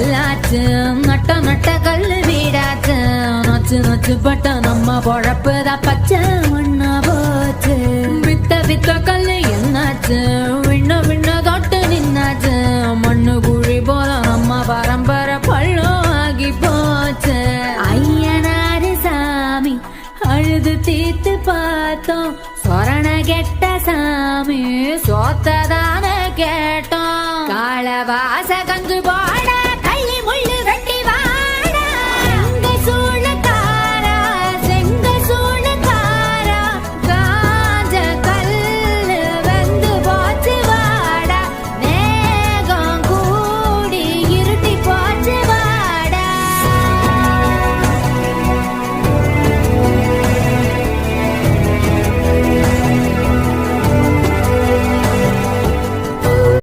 கல்லாச்சு நட்ட நட்ட கல்லு வீடாச்சு நச்சு நச்சு பட்ட நம்ம பொழப்புதான் பச்சை மண்ணா போச்சு. வித்த வித்த கல்லு என்னாச்சு? விண்ண விண்ண தொட்டு நின்னாச்சு. மண்ணு குழி போல நம்ம பரம்பரை பள்ளம் ஆகி போச்சு. ஐயனாரு சாமி அழுது தீத்து பார்த்தோம். சொரண கெட்ட சாமி சோத்ததான கேட்டோம். காலவாச கஞ்சு போட